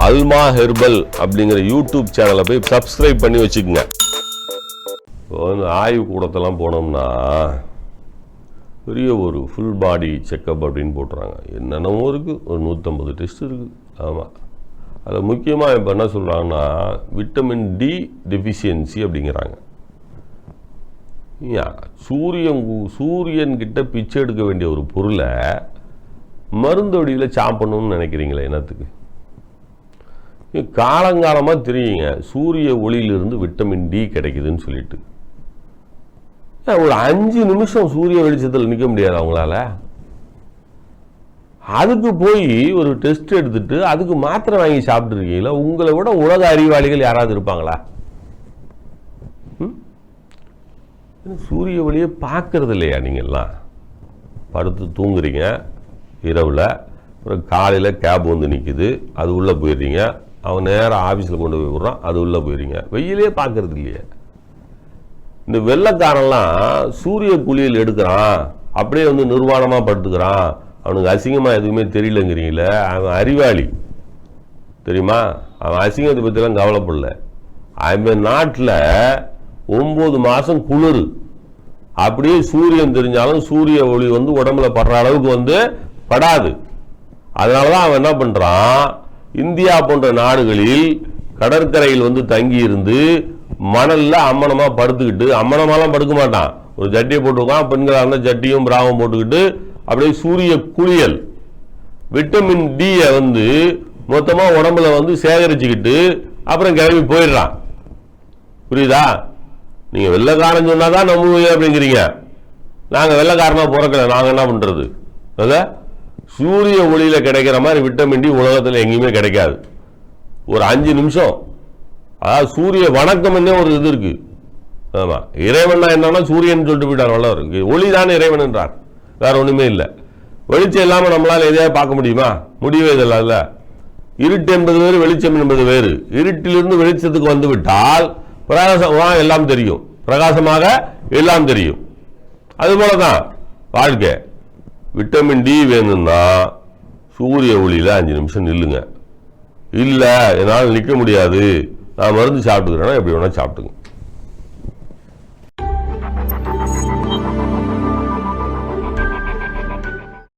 அல்மா herbal அப்படிங்கிற YouTube சேனலை போய் சப்ஸ்கிரைப் பண்ணி வச்சுக்கோங்க. ஆய்வு கூடத்தெல்லாம் போனோம்னா பெரிய ஒரு ஃபுல் பாடி செக்கப் அப்படின்னு போட்டுறாங்க. என்னென்னமோ இருக்குது ஒரு நூற்றம்பது டெஸ்ட் இருக்குது ஆமாம் அதில் முக்கியமாக இப்போ என்ன சொல்கிறாங்கன்னா விட்டமின் டி டெஃபிஷியன்சி அப்படிங்கிறாங்க. சூரியன் சூரியன் கிட்ட பிச்சை எடுக்க வேண்டிய ஒரு பொருளை மருந்தொடியில் சாப்பிடணும்னு நினைக்கிறீங்களே என்னத்துக்கு? காலங்காலமாக தெரியுங்க. சூரிய ஒளியிலிருந்து விட்டமின் டி கிடைக்குதுன்னு சொல்லிட்டு. ஒரு அஞ்சு நிமிஷம் சூரிய வெளிச்சத்தில் நிற்க முடியாது அவங்களால? அதுக்கு போய் ஒரு டெஸ்ட் எடுத்துட்டு அதுக்கு மாத்திரை வாங்கி சாப்பிட்ருக்கீங்களா உங்களை விட உலக அறிவாளிகள் யாராவது இருப்பாங்களா? ம்? சூரிய ஒளியை பார்க்கறது இல்லையா நீங்கள்லாம் படுத்து தூங்குறீங்க இரவில் அப்புறம் காலையில் கேப் வந்து நிற்குது அது உள்ளே போயிடுறீங்க. அவன் நேராக ஆஃபீஸில் கொண்டு போய் விட்றான். அது உள்ளே போயிடுங்க வெயிலே பார்க்கறது இல்லையே. இந்த வெள்ளைக்காரன்லாம் சூரிய குளியல் எடுக்கிறான். அப்படியே வந்து நிர்வாணமாக படுத்துக்கிறான். அவனுக்கு அசிங்கமாக எதுவுமே தெரியலங்கிறீங்களே. அவன் அறிவாளி. தெரியுமா? அவன் அசிங்கத்தை பற்றிலாம் கவலைப்படல. அவன் நாட்டில் ஒம்பது மாதம் குளிர். அப்படியே சூரியன் தெரிஞ்சாலும் சூரிய ஒளி வந்து உடம்புல படுற அளவுக்கு வந்து படாது. அதனால தான் அவன் என்ன பண்ணுறான் இந்தியா போன்ற நாடுகளில் கடற்கரையில் வந்து தங்கி இருந்து மணலில் அம்மனமாக படுத்துக்கிட்டு அம்மனமாலாம் படுக்க மாட்டான். ஒரு ஜட்டியை போட்டுருக்கான் பெண்களாக இருந்தால் ஜட்டியும் பிராவும் போட்டுக்கிட்டு அப்படியே சூரிய குளியல். விட்டமின் டியை வந்து மொத்தமாக உடம்புல வந்து சேகரிச்சுக்கிட்டு அப்புறம் கிளம்பி போயிடுறான். புரியுதா? நீங்கள் வெள்ளக்காரன் சொன்னால் தான் நம்புவீங்க அப்படிங்கிறீங்க. நாங்கள் வெள்ளக்காரனாக பிறக்கல நாங்கள் என்ன பண்ணுறது அதை சூரிய ஒளியில் கிடைக்கிற மாதிரி விட்டமின் டி உலகத்தில் எங்கேயுமே கிடைக்காது. ஒரு அஞ்சு நிமிஷம். அதாவது சூரிய வணக்கம்னே ஒரு இது இருக்கு? ஆமாம் இறைவன்னா என்னன்னா சூரியன் சொல்லிட்டு போயிட்டார் வல்லவர் ஒளி தான் இறைவன் என்றார். வேற ஒன்றுமே இல்லை. வெளிச்சம் இல்லாமல் நம்மளால் எதையாவது பார்க்க முடியுமா? முடியவே இதில்ல இருட்டு என்பது வேறு வெளிச்சம் என்பது வேறு. இருட்டிலிருந்து வெளிச்சத்துக்கு வந்து விட்டால் பிரகாசமா எல்லாம் தெரியும். பிரகாசமாக எல்லாம் தெரியும். அது போலதான் வாழ்க்கை. விட்டமின் டி வேணும்னா சூரிய ஒளியில அஞ்சு நிமிஷம் நில்லுங்க. இல்லை என்னால் நிற்க முடியாது. நான் மருந்து சாப்பிட்டுக்கிறேன்னா எப்படி வேணால் சாப்பிட்டுங்க